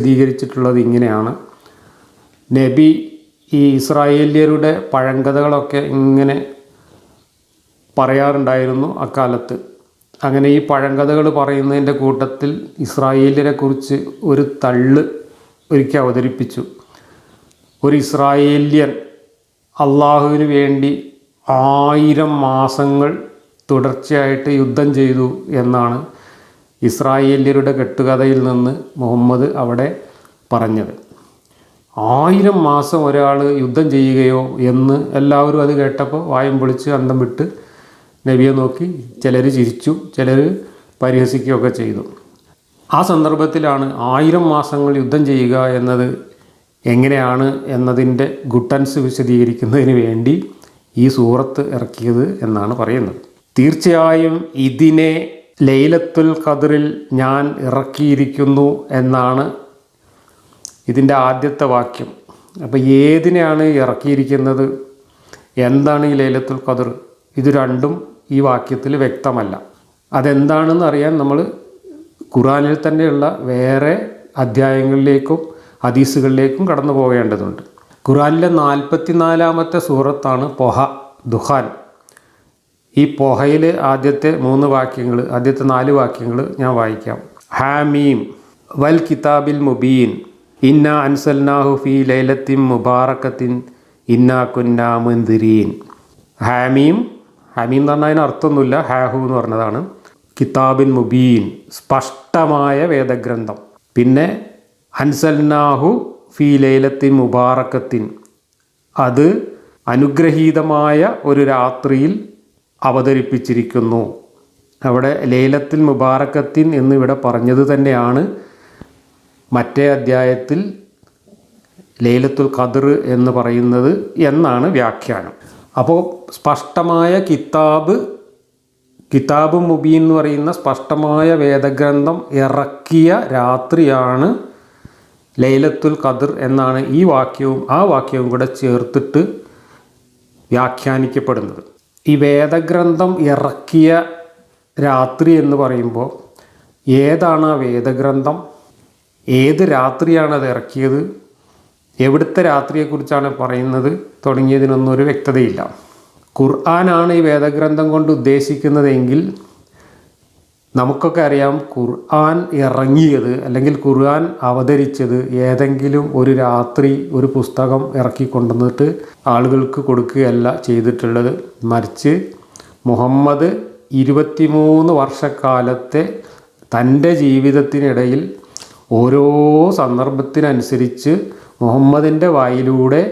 വിശദീകരിച്ചിട്ടുള്ളത് ഇങ്ങനെയാണ്. നബി ഈ ഇസ്രായേലിയരുടെ പഴങ്കഥകളൊക്കെ ഇങ്ങനെ പറയാറുണ്ടായിരുന്നു അക്കാലത്ത്. അങ്ങനെ ഈ പഴങ്കഥകൾ പറയുന്നതിന്റെ കൂട്ടത്തിൽ ഇസ്രായേലിനെ കുറിച്ച് ഒരു തള്ള് ഒരിക്കൽ അവതരിപ്പിച്ചു. ഒരു ഇസ്രായേല്യൻ അള്ളാഹുവിന് വേണ്ടി ആയിരം മാസങ്ങൾ തുടർച്ചയായിട്ട് യുദ്ധം ചെയ്തു എന്നാണ് ഇസ്രായേല്യരുടെ കെട്ടുകഥയിൽ നിന്ന് മുഹമ്മദ് അവിടെ പറഞ്ഞത്. ആയിരം മാസം ഒരാൾ യുദ്ധം ചെയ്യുകയോ എന്ന് എല്ലാവരും അത് കേട്ടപ്പോൾ വായം പൊളിച്ച് അന്തം വിട്ട് നബിയെ നോക്കി ചിലർ ചിരിച്ചു ചിലർ പരിഹസിക്കുകയൊക്കെ ചെയ്തു. ആ സന്ദർഭത്തിലാണ് ആയിരം മാസങ്ങൾ യുദ്ധം ചെയ്യുക എന്നത് എങ്ങനെയാണ് എന്നതിന്റെ ഗുട്ടൻസ് വിശദീകരിക്കുന്നതിന് വേണ്ടി ഈ സൂറത്ത് ഇറക്കിയത് എന്നാണ് പറയുന്നത്. തീർച്ചയായും ഇതിനെ ലൈലത്തുൽ ഖദറിൽ ഞാൻ ഇറക്കിയിരിക്കുന്നു എന്നാണ് ഇതിന്റെ ആദ്യത്തെ വാക്യം. അപ്പോൾ ഏതിനെയാണ് ഇറക്കിയിരിക്കുന്നത്? എന്താണ് ഈ ലൈലത്തുൽ ഖദർ? ഇത് രണ്ടും ഈ വാക്യത്തിൽ വ്യക്തമല്ല. അതെന്താണെന്ന് അറിയാൻ നമ്മൾ ഖുറാനിൽ തന്നെയുള്ള വേറെ അധ്യായങ്ങളിലേക്കും ഹദീസുകളിലേക്കും കടന്നു പോകേണ്ടതുണ്ട്. ഖുറാനിലെ നാൽപ്പത്തിനാലാമത്തെ സൂറത്താണ് പൊഹ ദുഹാൻ. ഈ പൊഹയിൽ ആദ്യത്തെ മൂന്ന് വാക്യങ്ങൾ ആദ്യത്തെ നാല് വാക്യങ്ങൾ ഞാൻ വായിക്കാം. ഹാമീം വൽ കിതാബിൽ മുബീൻ. ഇന്ന അൻസൽനാഹു ഫി ലൈലത്തിൻ മുബാറക്കത്തിൻ ഇന്ന കുന്നാ മുന്തിരീൻ ഹാമീം ഹാമീം എന്ന് പറഞ്ഞാൽ അർത്ഥമൊന്നുമില്ല. ഹാഹു എന്ന് പറഞ്ഞതാണ്. കിതാബിൻ മുബീൻ സ്പഷ്ടമായ വേദഗ്രന്ഥം. പിന്നെ അൻസൽനാഹു ഫി ലൈലത്തിൻ മുബാറക്കത്തിൻ. അത് അനുഗ്രഹീതമായ ഒരു രാത്രിയിൽ അവതരിപ്പിച്ചിരിക്കുന്നു. അവിടെ ലൈലത്തിൽ മുബാറക്കത്തിൻ എന്നിവിടെ പറഞ്ഞത് തന്നെയാണ്. മറ്റേ അധ്യായത്തിൽ ലൈലത്തുൽ ഖദർ എന്ന് പറയുന്നത് എന്നാണ് വ്യാഖ്യാനം. അപ്പോൾ സ്പഷ്ടമായ കിതാബ് കിതാബ് മുബീൻ എന്ന് പറയുന്ന സ്പഷ്ടമായ വേദഗ്രന്ഥം ഇറക്കിയ രാത്രിയാണ് ലൈലത്തുൽ ഖദർ എന്നാണ് ഈ വാക്യവും ആ വാക്യവും കൂടെ ചേർത്തിട്ട് വ്യാഖ്യാനിക്കപ്പെടുന്നത്. ഈ വേദഗ്രന്ഥം ഇറക്കിയ രാത്രി എന്ന് പറയുമ്പോൾ ഏതാണ് ആ വേദഗ്രന്ഥം? ഏത് രാത്രിയാണ് അത് ഇറക്കിയത്? എവിടുത്തെ രാത്രിയെക്കുറിച്ചാണ് പറയുന്നത്? തുടങ്ങിയതിനൊന്നും ഒരു വ്യക്തതയില്ല. ഖുർആനാണ് ഈ വേദഗ്രന്ഥം കൊണ്ട് ഉദ്ദേശിക്കുന്നതെങ്കിൽ നമുക്കൊക്കെ അറിയാം ഖുർആൻ ഇറങ്ങിയത് അല്ലെങ്കിൽ ഖുർആൻ അവതരിച്ചത് ഏതെങ്കിലും ഒരു രാത്രി ഒരു പുസ്തകം ഇറക്കി കൊണ്ടുവന്നിട്ട് ആളുകൾക്ക് കൊടുക്കുകയല്ല ചെയ്തിട്ടുള്ളത്. മറിച്ച് മുഹമ്മദ് ഇരുപത്തിമൂന്ന് വർഷക്കാലത്തെ തന്റെ ജീവിതത്തിനിടയിൽ ഓരോ സന്ദർഭത്തിനനുസരിച്ച് മുഹമ്മദിന്റെ വായിലൂടെ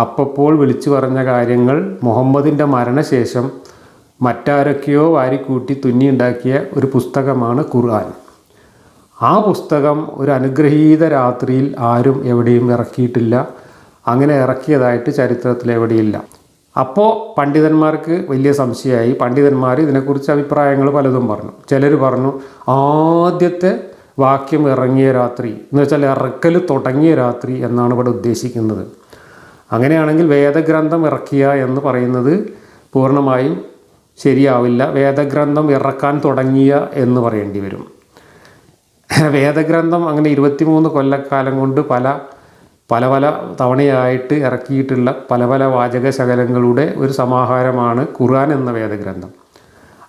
അപ്പപ്പോൾ വിളിച്ചു പറഞ്ഞ കാര്യങ്ങൾ മുഹമ്മദിന്റെ മരണശേഷം മറ്റാരൊക്കെയോ വാരിക്കൂട്ടി തുന്നിയുണ്ടാക്കിയ ഒരു പുസ്തകമാണ് ഖുർആൻ. ആ പുസ്തകം ഒരു അനുഗ്രഹീത രാത്രിയിൽ ആരും എവിടെയും ഇറക്കിയിട്ടില്ല. അങ്ങനെ ഇറക്കിയതായിട്ട് ചരിത്രത്തിൽ എവിടെയില്ല. അപ്പോൾ പണ്ഡിതന്മാർക്ക് വലിയ സംശയമായി. പണ്ഡിതന്മാർ ഇതിനെക്കുറിച്ച് അഭിപ്രായങ്ങൾ പലതും പറഞ്ഞു. ചിലർ പറഞ്ഞു ആദ്യത്തെ വാക്യം ഇറങ്ങിയ രാത്രി എന്ന് വെച്ചാൽ ഇറക്കൽ തുടങ്ങിയ രാത്രി എന്നാണ് ഇവിടെ ഉദ്ദേശിക്കുന്നത്. അങ്ങനെയാണെങ്കിൽ വേദഗ്രന്ഥം ഇറക്കിയ എന്ന് പറയുന്നത് പൂർണമായും ശരിയാവില്ല. വേദഗ്രന്ഥം ഇറക്കാൻ തുടങ്ങിയ എന്ന് പറയേണ്ടി വരും. വേദഗ്രന്ഥം അങ്ങനെ ഇരുപത്തിമൂന്ന് കൊല്ലക്കാലം കൊണ്ട് പല പല പല തവണയായിട്ട് ഇറക്കിയിട്ടുള്ള പല പല വാചക ശകലങ്ങളുടെ ഒരു സമാഹാരമാണ് ഖുർആൻ എന്ന വേദഗ്രന്ഥം.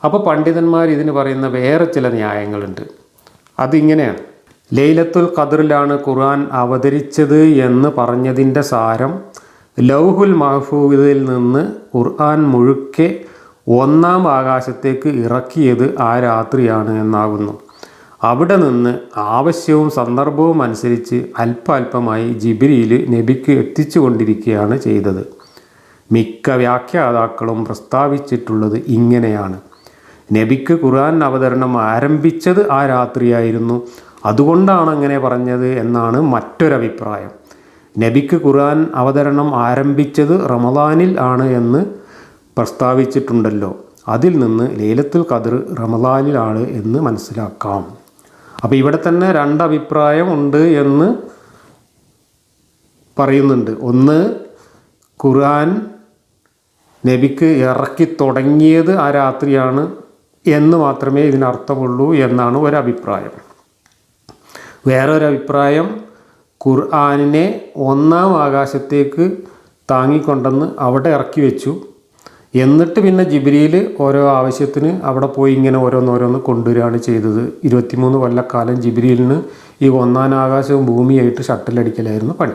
അപ്പോൾ പണ്ഡിതന്മാർ ഇതിന് പറയുന്ന വേറെ ചില ന്യായങ്ങളുണ്ട്. അതിങ്ങനെയാണ്. ലൈലത്തുൽ ഖദറിലാണ് ഖുർആൻ അവതരിച്ചത് എന്ന് പറഞ്ഞതിന്റെ സാരം ലൗഹുൽ മഹഫൂദിൽ നിന്ന് ഖുർആൻ മുഴുക്കെ ഒന്നാം ആകാശത്തേക്ക് ഇറക്കിയത് ആ രാത്രിയാണ് എന്നാകുന്നു. അവിടെ നിന്ന് ആവശ്യവും സന്ദർഭവും അനുസരിച്ച് അല്പാൽപമായി ജിബിരിയിൽ നബിക്ക് എത്തിച്ചു കൊണ്ടിരിക്കുകയാണ് ചെയ്തത്. മിക്ക വ്യാഖ്യാതാക്കളും പ്രസ്താവിച്ചിട്ടുള്ളത് ഇങ്ങനെയാണ്. നബിക്ക് ഖുർആൻ അവതരണം ആരംഭിച്ചത് ആ രാത്രിയായിരുന്നു. അതുകൊണ്ടാണ് അങ്ങനെ പറഞ്ഞത് എന്നാണ് മറ്റൊരഭിപ്രായം. നബിക്ക് ഖുർആൻ അവതരണം ആരംഭിച്ചത് റമദാനിൽ ആണ് എന്ന് പ്രസ്താവിച്ചിട്ടുണ്ടല്ലോ. അതിൽ നിന്ന് ലൈലത്തുൽ ഖദർ റമദാനിലാണ് എന്ന് മനസ്സിലാക്കാം. അപ്പോൾ ഇവിടെ തന്നെ രണ്ടഭിപ്രായം ഉണ്ട് എന്ന് പറയുന്നുണ്ട്. ഒന്ന് ഖുർആൻ നബിക്ക് ഇറക്കി തുടങ്ങിയത് ആ രാത്രിയാണ് എന്ന് മാത്രമേ ഇതിനർത്ഥമുള്ളൂ എന്നാണ് ഒരഭിപ്രായം. വേറൊരഭിപ്രായം ഖുർആാനിനെ ഒന്നാം ആകാശത്തേക്ക് താങ്ങിക്കൊണ്ടെന്ന് അവിടെ ഇറക്കി വെച്ചു. എന്നിട്ട് പിന്നെ ജിബ്രിയിൽ ഓരോ ആവശ്യത്തിന് അവിടെ പോയി ഇങ്ങനെ ഓരോന്നോരോന്ന് കൊണ്ടുവരികയാണ് ചെയ്തത്. ഇരുപത്തിമൂന്ന് കൊല്ലക്കാലം ജിബ്രിയിലിന് ഈ ഒന്നാം ആകാശവും ഭൂമിയായിട്ട് ഷട്ടിലടിക്കലായിരുന്നു പണി.